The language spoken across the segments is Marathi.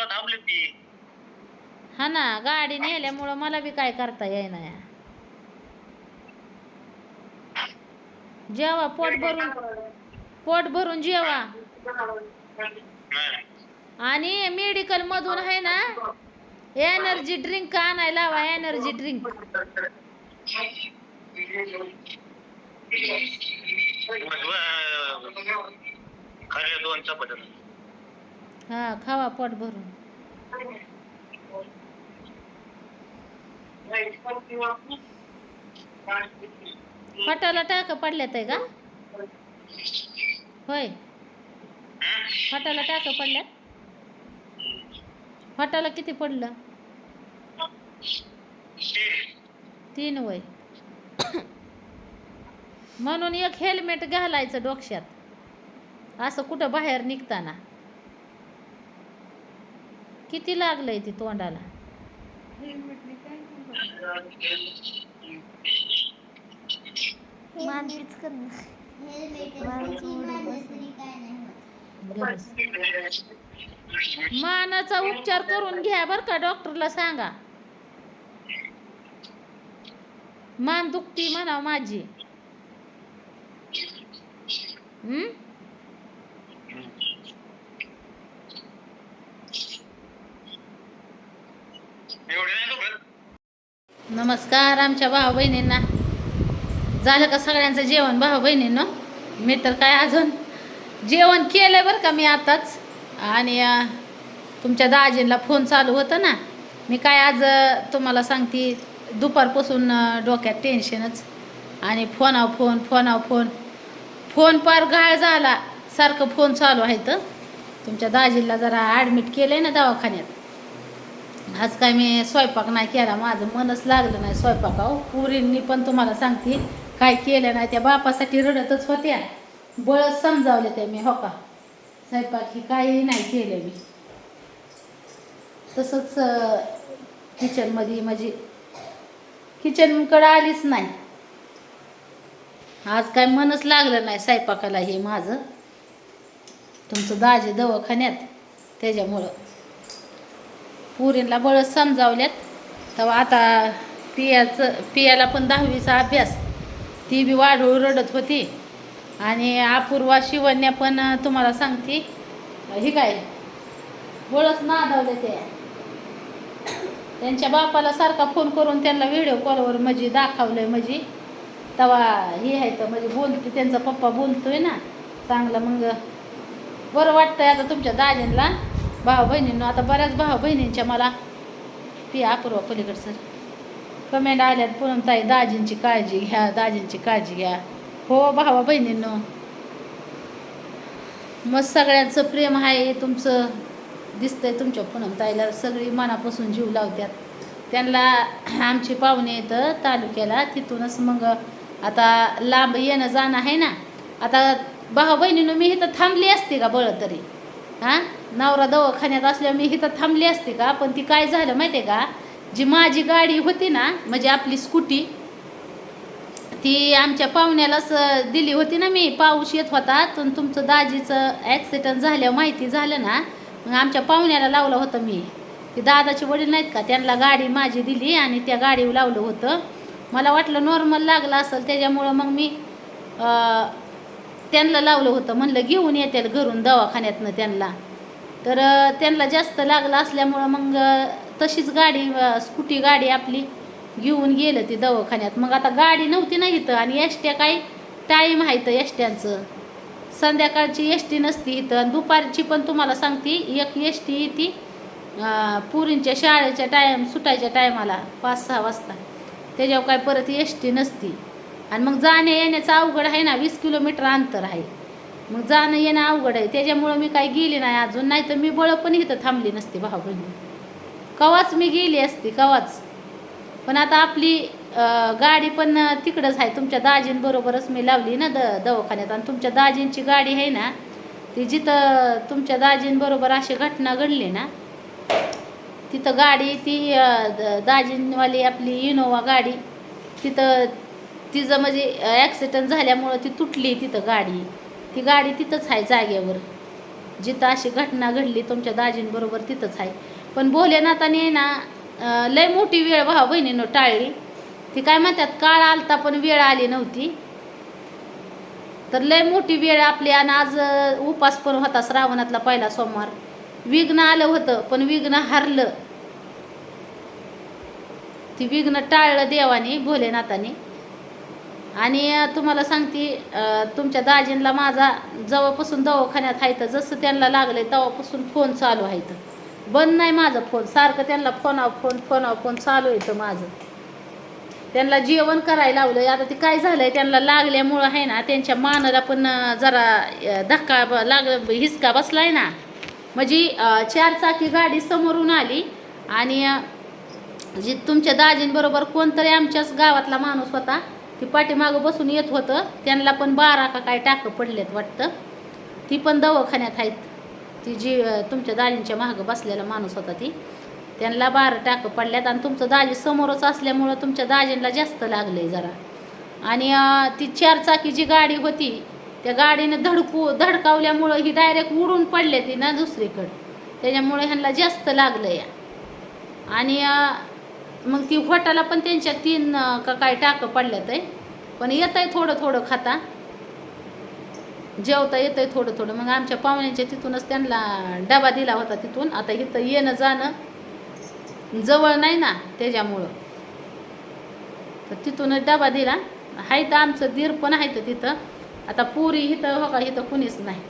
मला थांबले ती. हा ना गाडी नेल्यामुळं मला बी काय करता येईना या. जेवा पोट भरून पोट भरून जेवा. आणि मेडिकल मधून आहे ना एनर्जी ड्रिंक आणायला लावा एनर्जी ड्रिंक खऱ्या दोन चपात्या. हा खावा पोट भरून. फटाला टाक पडल्यात आहे का? होय. फटाला टाक पडल्यात. फटाला किती पडलं? तीन वय. म्हणून एक हेल्मेट घालायचं डोक्यात. असं कुठं बाहेर निघताना. किती लागलंय ती तोंडाला? मानाचा उपचार करून घ्या बर का डॉक्टरला सांगा. मान दुखती म्हणा माझी. हम्म एवढे नाही दुखत नमस्कार आमच्या भाऊ बहिणींना. झालं का सगळ्यांचं जेवण भाऊ बहिणींनो? मी तर काय अजून जेवण केलं बरं का मी आताच. आणि तुमच्या दाजींना फोन चालू होतं ना. मी काय आज तुम्हाला सांगते दुपारपासून डोक्यात टेन्शनच आणि फोनाव फोन फोनाव फोन. फोन पार घाळ झाला सारखं फोन चालू आहे तर. तुमच्या दाजीला जरा ॲडमिट केलं आहे ना दवाखान्यात. आज काय मी स्वयंपाक नाही केला माझं मनच लागलं नाही स्वयंपाकाव पुरींनी पण तुम्हाला सांगते काय केलं नाही त्या बापासाठी रडतच होत्या. बळच समजावले ते मी हो का? स्वयंपाक ही काही नाही केलं मी. तसंच किचनमध्ये माझी किचनकडं आलीच नाही. आज काय मनच लागलं नाही स्वयंपाकाला हे माझं. तुमचं दाजे दवाखान्यात त्याच्यामुळं. पुरींला बळच समजावल्यात. तेव्हा आता पियाचं पियाला पण दहावीचा अभ्यास. ती बी वाढवू रडत होती. आणि अपूर्वा शिवण्या पण तुम्हाला सांगते ही काय? बळच नादावले ते त्यांच्या बापाला सारखा फोन करून त्यांना व्हिडिओ कॉलवर म्हणजे दाखवलंय म्हणजे तेव्हा हे आहे तर म्हणजे बोलते त्यांचा पप्पा बोलतोय ना. चांगलं मग बरं वाटतंय आता तुमच्या दाजींना. भाऊ बहिणींनो आता बऱ्याच भाऊ बहिणींच्या मला ती अपूर्वा पलीकड सर. कमेंट आल्यात पुन्हा ताई दाजींची काळजी घ्या दाजींची काळजी घ्या. हो भावा बहिणींनो मग सगळ्यांचं प्रेम आहे तुमचं दिसतंय तुमच्या पूनम ताईला. सगळी मनापासून जीव लावतात त्यांना आमचे पाहुणे येतं तालुक्याला तिथूनच मग आता लांब येणं जाणं आहे ना. आता भाऊ बहिणीनं मी इथं थांबली असते का बळं तरी? हां? नवरा दवाखान्यात असल्यावर मी इथं थांबली असते का? पण ती काय झालं माहिती आहे का? जी माझी गाडी होती ना म्हणजे आपली स्कूटी ती आमच्या पाहुण्यालाच दिली होती ना मी. पाऊस येत होता पण तुमचं दाजीचं ॲक्सिडंट झाल्यावर माहिती झालं ना मग आमच्या पाहुण्याला लावलं होतं मी. ते दादाचे वडील नाहीत का? त्यांना गाडी माझी दिली आणि त्या गाडीवर लावलं होतं. मला वाटलं नॉर्मल लागलं असेल त्याच्यामुळं मग मी त्यांना लावलं होतं. म्हणलं घेऊन येतील घरून दवाखान्यातनं त्यांना. तर त्यांना जास्त लागलं असल्यामुळं मग तशीच गाडी स्कूटी गाडी आपली घेऊन गेलं ती दवाखान्यात. मग आता गाडी नव्हती ना इथं आणि एसट्या काही टाईम आहे तर एसट्यांचं. संध्याकाळची एस टी नसती इथं आणि दुपारची पण तुम्हाला सांगते एक एस टी ती पुरींच्या शाळेच्या टाईम सुटायच्या टायमाला पाच सहा वाजता. त्याच्यावर काय परत एस टी नसती. आणि मग जाण्या येण्याचं अवघड आहे ना वीस किलोमीटर अंतर आहे. मग जाणं येणं अवघड आहे. त्याच्यामुळं मी काही गेली नाही अजून. नाही तर मी बळ पण इथं थांबली नसते भाऊ बहिणी कवाच मी गेली असती कवाच. पण आता आपली गाडी पण तिकडंच आहे. तुमच्या दाजींबरोबरच मी लावली ना द दवाखान्यात. आणि तुमच्या दाजींची गाडी आहे ना ती जिथं तुमच्या दाजींबरोबर अशी घटना घडली ना तिथं गाडी ती दाजींवाली आपली इनोवा गाडी तिथं तिचं म्हणजे ॲक्सिडेंट झाल्यामुळं ती तुटली तिथं गाडी. ती गाडी तिथंच आहे जागेवर. जिथं अशी घटना घडली तुमच्या दाजींबरोबर तिथंच आहे. पण भोलेनाथाने ना लय मोठी वेळ भावा बहिणीनं टाळली. ती काय म्हणतात काळ आलता पण वेळ आली नव्हती. तर लय मोठी वेळ आपली आणि आज उपास पण होता श्रावणातला पहिला सोमवार. विघ्न आलं होतं पण विघ्न हरलं. ती विघ्न टाळलं देवाने भोलेनाथाने. आणि तुम्हाला सांगते तुमच्या दाजींला माझा जेव्हापासून दवाखान्यात आहे तर जसं त्यांना लागलंय तेव्हापासून फोन चालू आहे तर बंद नाही माझा फोन सारखं त्यांना फोन फोन फोन फोन चालू येतं माझं. त्यांना जेवण करायला लावलं आता ते काय झालंय त्यांना लागल्यामुळं आहे ना त्यांच्या मानाला पण जरा धक्का ब- लाग हिसका बसलाय ना. म्हणजे चार चाकी गाडी समोरून आली आणि जी तुमच्या दाजींबरोबर कोणतरी आमच्याच गावातला माणूस होता ती पाठीमागं बसून येत होतं. त्यांना पण बारा का काय टाकं पडलेत वाटतं. ती पण दवाखान्यात आहेत. ती जी तुमच्या दाजींच्या मागं बसलेला माणूस होता ती. त्यांना बारा टाकं पडल्यात आणि तुमचं दाजी समोरच असल्यामुळं तुमच्या दाजींना जास्त लागलं आहे जरा. आणि ती चारचाकी जी गाडी होती त्या गाडीनं धडकू धडकावल्यामुळं ही डायरेक्ट उडून पडले ती ना दुसरीकडं. त्याच्यामुळे ह्यांना जास्त लागलं या आणि मग ती होटाला पण त्यांच्या तीन का काय टाकं पडल्यात आहे. पण येत आहे थोडं थोडं खाता. जेवता येतंय थोडं थोडं. मग आमच्या पाहुण्यांच्या तिथूनच त्यांना डबा दिला होता तिथून. आता इथं येणं जाणं जवळ नाही ना त्याच्यामुळं. तर तिथूनच डबा दिला. आहे तर आमचं दीर पण आहे तर तिथं. आता पुरी इथं हो का इथं कुणीच नाही.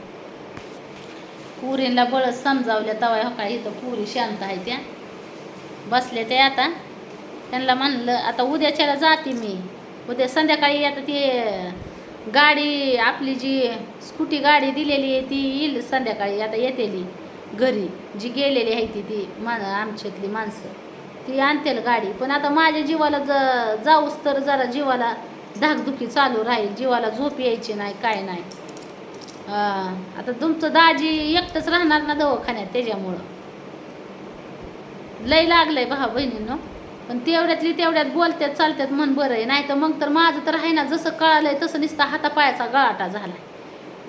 पुरीला बळच समजावल्या तवा हो का इथं पुरी शांत आहे त्या. बसल्या त्या आता. त्यांना म्हणलं आता उद्याच्याला जाते मी. उद्या संध्याकाळी आता ते गाडी आपली जी स्कूटी गाडी दिलेली आहे ती येईल संध्याकाळी. आता येतेली घरी. जी गेलेली आहे ती ती मा आमच्यातली माणसं. ती आणतील गाडी. पण आता माझ्या जीवाला ज जाऊस तर जरा जीवाला धाकधुकी चालू राहील. जीवाला झोप यायची नाही काय नाही. आता तुमचं दाजी एकटंच राहणार ना दवाखान्यात त्याच्यामुळं. लय लागलंय भावा बहिणींनो. पण तेवढ्यातली तेवढ्यात बोलत्यात चालत्यात मन बरं आहे. नाही तर मग तर माझं तर आहे ना जसं कळालंय तसं नुसता हातापायाचा गळाटा झाला.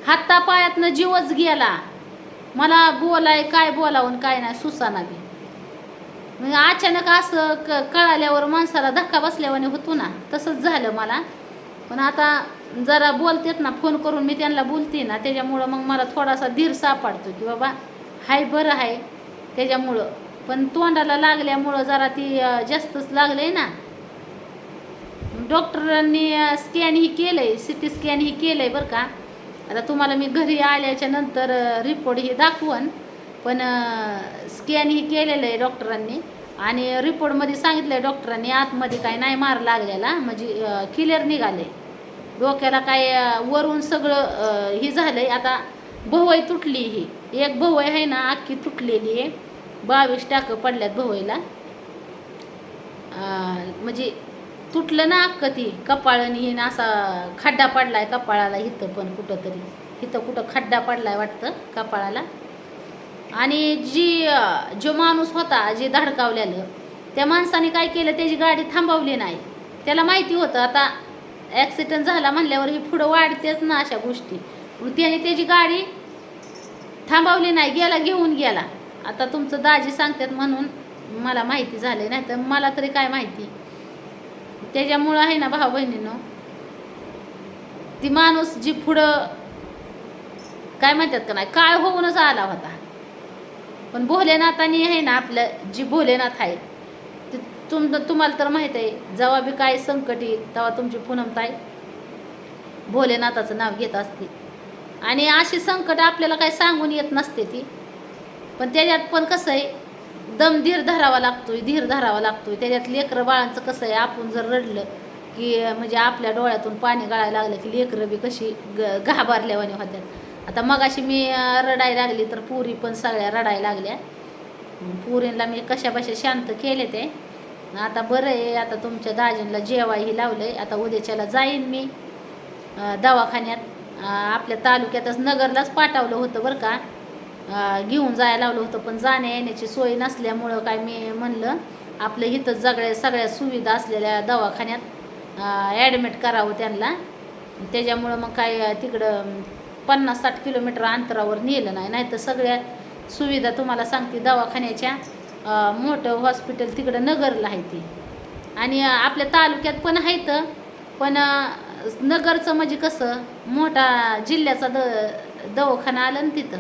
हातापायातनं जीवच गेला. मला बोलाय काय बोलावं काय नाही सुसाना बी. मग अचानक असं क कळाल्यावर माणसाला धक्का बसल्यावाने होतो ना तसंच झालं मला. पण आता जरा बोलतेत ना फोन करून मी त्यांना बोलते ना त्याच्यामुळं मग मला थोडासा धीर सापडतो की बाबा हाय बरं आहे. त्याच्यामुळं पण तोंडाला लागल्यामुळं जरा ती जास्तच लागलंय ना. डॉक्टरांनी स्कॅन ही केलंय सी टी स्कॅन ही केलंय बरं का. आता तुम्हाला मी घरी आल्याच्यानंतर रिपोर्ट ही दाखवन. पण स्कॅन ही केलेलं आहे डॉक्टरांनी. आणि रिपोर्टमध्ये सांगितलं आहे डॉक्टरांनी आतमध्ये काय नाही मार लागलेला म्हणजे क्लिअर निघाले डोक्याला काय वरून सगळं हे ही झालंय. आता भवई तुटली ही. एक भवई आहे ना अख्खी तुटलेली आहे. बावीस टाकं पडल्यात भवईला म्हणजे तुटलं ना अक्क ती कपाळाने हे ना असा खड्डा पडलाय कपाळाला इथं पण कुठं तरी इथं कुठं खड्डा पडलाय वाटतं कपाळाला. आणि जी जो माणूस होता जे धडकावलेलं त्या माणसाने काय केलं त्याची गाडी थांबवली नाही. त्याला माहिती होतं आता ॲक्सिडेंट झाला म्हणल्यावर ही पुढं वाढतेच ना अशा गोष्टी. त्याने त्याची गाडी थांबवली नाही गेला घेऊन गेला. आता तुमचं दाजी सांगतात म्हणून मला माहिती झाले नाही तर मला तरी काय माहिती? त्याच्यामुळं आहे ना भाऊ बहिणीनं ती माणूस जी पुढं काय म्हणतात का नाही काळ होऊनच आला होता. पण भोलेनाथाने आहे ना आपलं जी भोलेनाथ आहे ते तुम तुम्हाला तर माहीत आहे जेव्हा बी काय संकट येईल तेव्हा तुमची पूनमताई भोलेनाथाचं नाव घेत असते. आणि अशी संकट आपल्याला काय सांगून येत नसते ती. पण त्याच्यात पण कसं आहे दम धीर धरावा लागतोय धीर धरावा लागतोय. त्याच्यात लेकरं बाळांचं कसं आहे आपण जर रडलं की म्हणजे आपल्या डोळ्यातून पाणी गळायला लागलं की लेकरं बी कशी ग घाबरल्यावानी होत्यात. आता मगाशी मी रडायला लागली तर पुरी पण सगळ्या रडायला लागल्या. पुरींला मी कशाबशा शांत केले ते. आता बरं आहे आता तुमच्या दाजींला जेवायही लावलं आहे आता उद्याच्याला जाईन मी दवाखान्यात. आपल्या तालुक्यातच नगरलाच पाठवलं होतं बरं का. घेऊन जायला लावलं होतं पण जाण्या येण्याची सोय नसल्यामुळं काय मी म्हणलं आपलं इथं सगळ्या सगळ्या सुविधा असलेल्या दवाखान्यात ॲडमिट करावं त्यांना. त्याच्यामुळं मग काय तिकडं पन्नास साठ किलोमीटर अंतरावर नेलं नाही. नाहीतर सगळ्या सुविधा तुम्हाला सांगते दवाखान्याच्या मोठं हॉस्पिटल तिकडं नगरला आहे ती. आणि आपल्या तालुक्यात पण आहेत पण नगरचं म्हणजे कसं मोठा जिल्ह्याचा द दवाखाना आलं ना तिथं.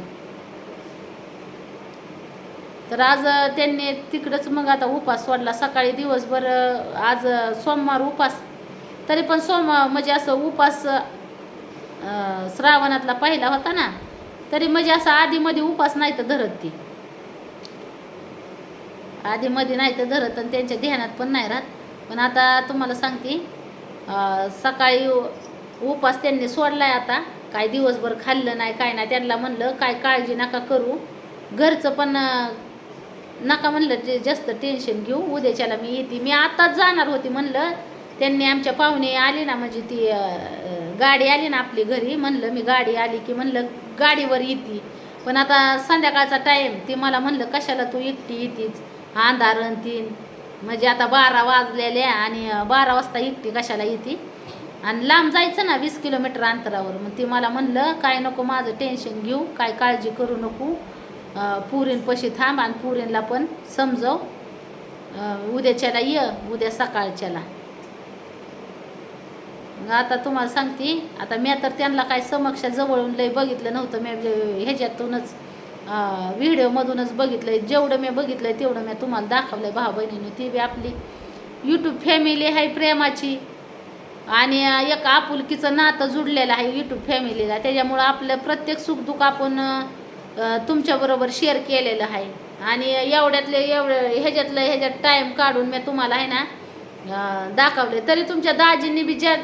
तर आज त्यांनी तिकडंच मग आता उपास सोडला. सकाळी दिवसभर आज सोमवार उपास. तरी पण सोमवार म्हणजे असं उपास श्रावणातला पहिला होता ना तरी म्हणजे असं आधीमध्ये उपास नाही तर धरत ती. आधीमध्ये नाही तर धरत आणि त्यांच्या ध्यानात पण नाही राहत. पण आता तुम्हाला सांगते सकाळी उपास त्यांनी सोडलाय आता. काय दिवसभर खाल्लं नाही काय नाही त्यांना म्हणलं काय काळजी नका करू. घरचं पण नका म्हणलं ते जास्त टेन्शन घेऊ उद्याच्याला मी येते. मी आत्ताच जाणार होती म्हणलं त्यांनी आमच्या पाहुणे आले ना म्हणजे ती गाडी आली ना आपली घरी म्हणलं मी गाडी आली की म्हणलं गाडीवर येते. पण आता संध्याकाळचा टाईम ती मला म्हणलं कशाला तू एकटी येतीच अंधारण तीन. म्हणजे आता बारा वाजलेल्या आणि बारा वाजता एकटी कशाला येते? आणि लांब जायचं ना वीस किलोमीटर अंतरावर. मग ती मला म्हणलं काय नको माझं टेन्शन घेऊ काय काळजी करू नको. पुरींपाशी थांब आणि पुरींला पण समजव. उद्याच्याला ये उद्या सकाळच्याला. मग आता तुम्हाला सांगते आता मी तर त्यांना काय समक्ष जवळून लय बघितलं नव्हतं. मी ह्याच्यातूनच व्हिडिओमधूनच बघितलं जेवढं मी बघितलं तेवढं मी तुम्हाला दाखवलं आहे भाऊ ती बी आपली यूट्यूब फॅमिली आहे प्रेमाची. आणि एक आपुलकीचं नातं जुडलेलं आहे यूट्यूब फॅमिलीला त्याच्यामुळं आपलं प्रत्येक सुखदुःख आपण तुमच्याबरोबर शेअर केलेलं आहे. आणि एवढ्यातले एवढं ह्याच्यातलं ह्याच्यात टाईम काढून मी तुम्हाला आहे ना दाखवले. तरी तुमच्या दाजींनी बी ज्या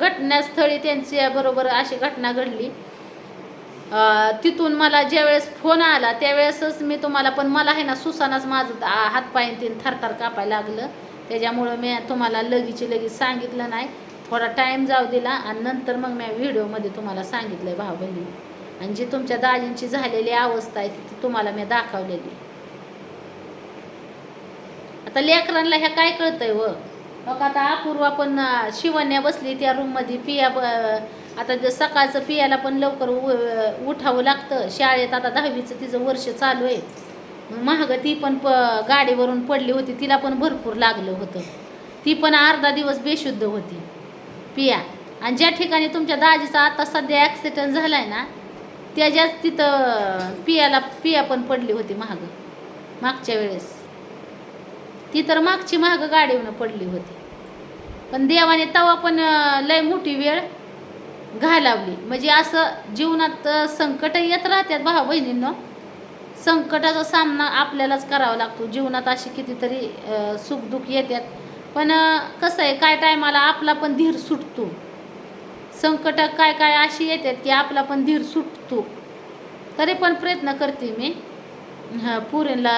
घटनास्थळी त्यांच्या बरोबर अशी घटना घडली. तिथून मला ज्यावेळेस फोन आला त्यावेळेसच मी तुम्हाला पण मला आहे ना सुसानाच माझं आ- हातपाय तीन थरथर कापायला लागलं. त्याच्यामुळं मी तुम्हाला लगीची लगेच सांगितलं नाही. थोडा टाईम जाऊ दिला आणि नंतर मग मी व्हिडिओमध्ये तुम्हाला सांगितलं आहे भाऊ बहिणी आणि जी तुमच्या दाजींची झालेली अवस्था आहे ती तुम्हाला मी दाखवलेली. आता लेकरांना ह्या काय कळतंय व? मग आता अपूर्वा पण शिवण्या बसली त्या रूममध्ये पिया ब- आता जे सकाळचं पियाला पण लवकर उ- उठावं लागतं. शाळेत आता दहावीचं तिचं वर्ष चालू आहे. मग महाग ती पण प गाडीवरून पडली होती तिला पण भरपूर लागलं होतं. ती पण अर्धा दिवस बेशुद्ध होती. पिया आणि ज्या ठिकाणी तुमच्या दाजीचा आता सध्या ॲक्सिडेंट झाला आहे ना त्याच्याच तिथं पियाला पिया पण पडली होती महाग मागच्या वेळेस. ती तर मागची महाग गाडीवनं पडली होती. पण देवाने तवा पण लय मोठी वेळ घालावली. म्हणजे असं जीवनात संकट येत राहतात भाऊ बहिणींनो. संकटाचा सामना आपल्यालाच करावा लागतो. जीवनात अशी कितीतरी सुखदुःख येतात. पण कसं आहे काय टायमाला आपला पण धीर सुटतो. संकट काय काय अशी येतात की आपला पण धीर सुटतो. तरी पण प्रयत्न करते मी. हा पुरीला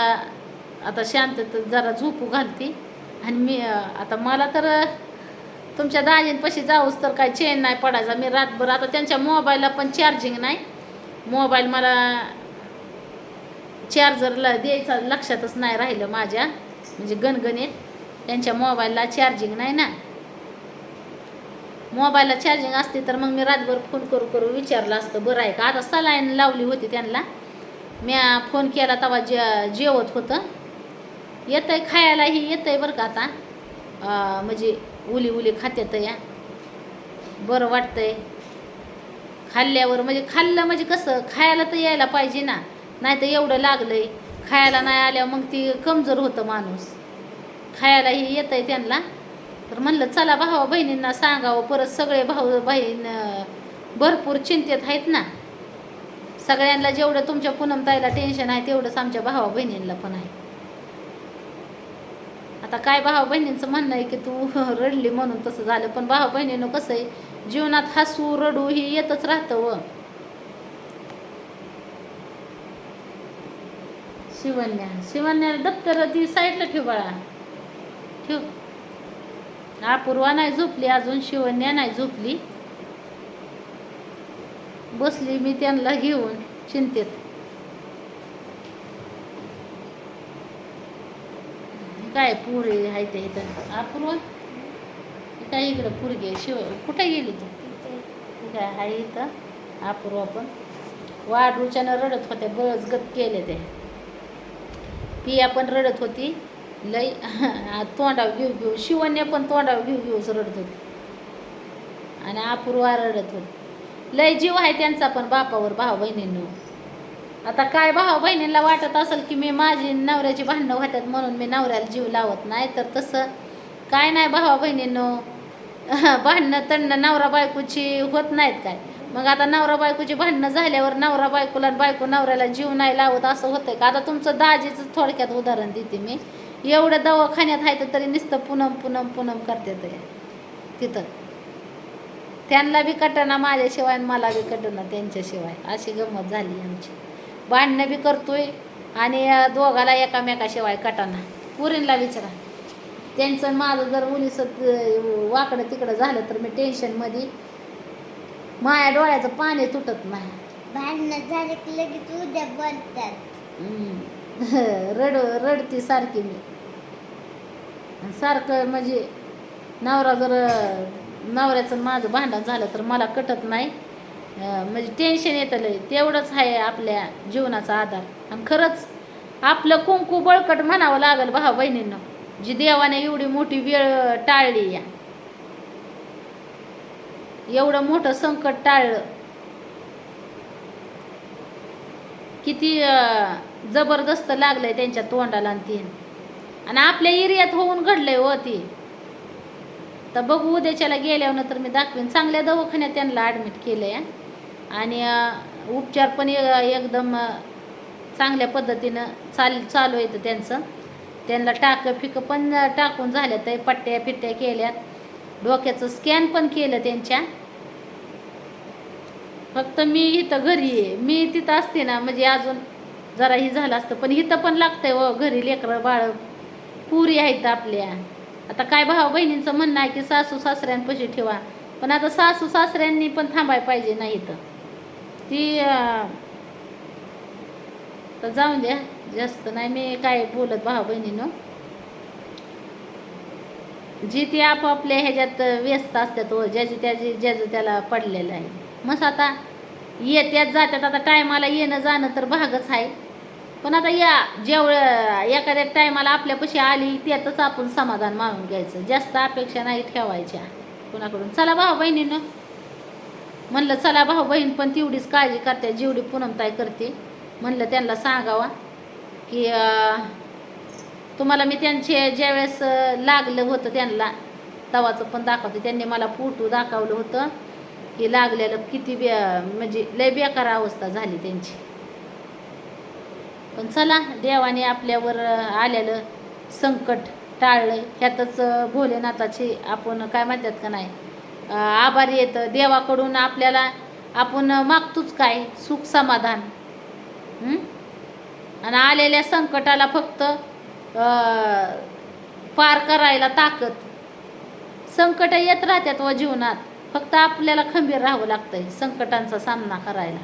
आता शांतत जरा झोपू घालते. आणि मी आता मला तर तुमच्या दाजींपाशी जाऊच तर काय चेन नाही पडायचा. मी रातभर आता त्यांच्या मोबाईलला पण चार्जिंग नाही. मोबाईल मला चार्जरला द्यायचा लक्षातच नाही राहिलं माझ्या. म्हणजे गणगणित. त्यांच्या मोबाईलला चार्जिंग नाही ना. मोबाईलला चार्जिंग असते तर मग मी रातभर फोन करू करू विचारलं असतं बरं आहे का? आता सलाईन लावली होती त्यांना. मी फोन केला तेव्हा जे जेवत होतं. येतं आहे खायलाही येतं आहे बरं का आता. म्हणजे उली उली खात्यात या. बरं वाटतंय. खाल्ल्यावर म्हणजे खाल्लं म्हणजे कसं खायला तर यायला पाहिजे ना. नाही तर एवढं आहे खायला नाही आल्यावर मग ती कमजोर होतं माणूस. खायलाही येतं आहे त्यांना. तर म्हणलं चला भावा बहिणींना सांगावं परत सगळे भाऊ बहीण भरपूर चिंतेत आहेत ना. सगळ्यांना जेवढं तुमच्या पूनमताईला टेन्शन आहे तेवढंच आमच्या भावा बहिणींना पण आहे. आता काय भावा बहिणींचं म्हणणं आहे की तू रडली म्हणून तसं झालं पण भावा बहिणीनं कसं आहे जीवनात हसू रडू ही येतच राहतं व. शिवन्या शिवन्या दप्तर ती साईडला ठेव बाळा. ठेव. अपूर्वा नाही झोपली अजून शिवण्या नाही झोपली. बसली मी त्यांना घेऊन चिंतेत. काय पुरे आहे ते इथं? अपूर्वा काय इकडं पुरगी शिव कुठे गेली तू? काय आहे इथं? अपूर्वा पण. वाढूच्यानं रडत होत्या बळच गत केले ते. पिया पण रडत होती. लई तोंडाव घेऊ घेऊ शिवण्या पण तोंडाव घेऊ घेऊच रडत होती. आणि अपूर्वा रडत होती. लय जीव आहे त्यांचा पण बापावर भाऊ बहिणींनो. आता काय भाऊ बहिणींना वाटत असेल की मी माझी नवऱ्याची भांडणं होत्यात म्हणून मी नवऱ्याला जीव लावत नाही तर तसं काय नाही भावा बहिणींनो. भांडणं तणणं नवरा बायकोची होत नाहीत काय. मग आता नवरा बायकोची भांडणं झाल्यावर नवरा बायकोला बायको नवऱ्याला जीव नाही लावत असं होतंय का? आता तुमचं दाजीचं थोडक्यात उदाहरण देते मी. एवढं दवाखान्यात आहे तर तरी नुसतं पुनम पुनम पुनम करतात हे. तिथं. त्यांना बी कटना माझ्याशिवाय मला बी कटना त्यांच्याशिवाय. अशी गंमत झाली आमची. भांडणं बी करतोय आणि दोघाला एकामेकाशिवाय कटाना. पुरींला विचारा. त्यांचं माझं जर मुलीचं वाकडं तिकडं झालं तर मी टेन्शनमध्ये माया डोळ्याचं पाणी तुटत नाही. भांडणं झाले की लगेच उद्या हम्म. रड रडती सारखी मी. सारखं म्हणजे नवरा जर नवऱ्याचं माझं भांडण झालं तर मला कटत नाही. म्हणजे टेन्शन येतं लय. तेवढंच आहे आपल्या जीवनाचा आधार. आणि खरंच आपलं कुंकू बळकट म्हणावं लागेल भाऊ बहिणींना जी देवाने एवढी मोठी वेळ टाळली या. एवढं मोठं संकट टाळलं. किती जबरदस्त लागलंय त्यांच्या तोंडाला आणि तीन. आणि आपल्या एरियात होऊन घडलंय हो ती. तर बघू उद्याच्याला गेल्यावर नंतर मी दाखवेन. चांगल्या दवाखान्यात त्यांना ॲडमिट केलं आहे आणि उपचार पण एकदम चांगल्या पद्धतीनं चाल चालू येतं त्यांचं. त्यांना टाकं फिकं पण टाकून झाल्या तर पट्ट्या फिट्ट्या केल्यात. डोक्याचं स्कॅन पण केलं त्यांच्या. फक्त मी इथं घरी आहे. मी तिथं असते ना म्हणजे अजून जरा ही झालं असतं. पण इथं पण लागतंय व घरी लेकरं बाळ. पुरी आहेत आपल्या. आता काय भाऊ बहिणींचं म्हणणं आहे की सासू सासऱ्यांपाशी ठेवा. पण आता सासू सासऱ्यांनी पण थांबाय पाहिजे नाही इथं. ती तर जाऊन द्या. जास्त नाही मी काय बोलत भाऊ बहिणीनं. जी ती आपापल्या ह्याच्यात व्यस्त असतात व ज्याची त्याची ज्याचं त्याला पडलेलं आहे. मग आता येत्यात जात्यात. आता टायमाला येणं जाणं तर भागच आहे. पण आता या जेवढं एखाद्या टायमाला आपल्यापाशी आली त्यातच आपण समाधान मानून घ्यायचं. जास्त अपेक्षा नाही ठेवायच्या कुणाकडून. चला भाऊ बहिणीनं. म्हणलं चला भाऊ बहीण पण तेवढीच काळजी करते जेवढी पूनमताई करते. म्हणलं त्यांना सांगावा की तुम्हाला मी त्यांचे ज्यावेळेस लागलं होतं त्यांना तवाचं पण दाखवते. त्यांनी मला फोटो दाखवलं होतं की लागलेलं किती बे म्हणजे लय बेकार अवस्था झाली त्यांची. पण चला देवाने आपल्यावर आलेलं संकट टाळलं ह्यातच भोलेनाथाची आपण काय म्हणतात का नाही आभारी येतं देवाकडून आपल्याला आपण मागतोच काय? सुख समाधान. आणि आलेल्या संकटाला फक्त पार करायला ताकद. संकट येत राहतात व जीवनात. फक्त आपल्याला खंबीर राहावं लागतंय संकटांचा सामना करायला.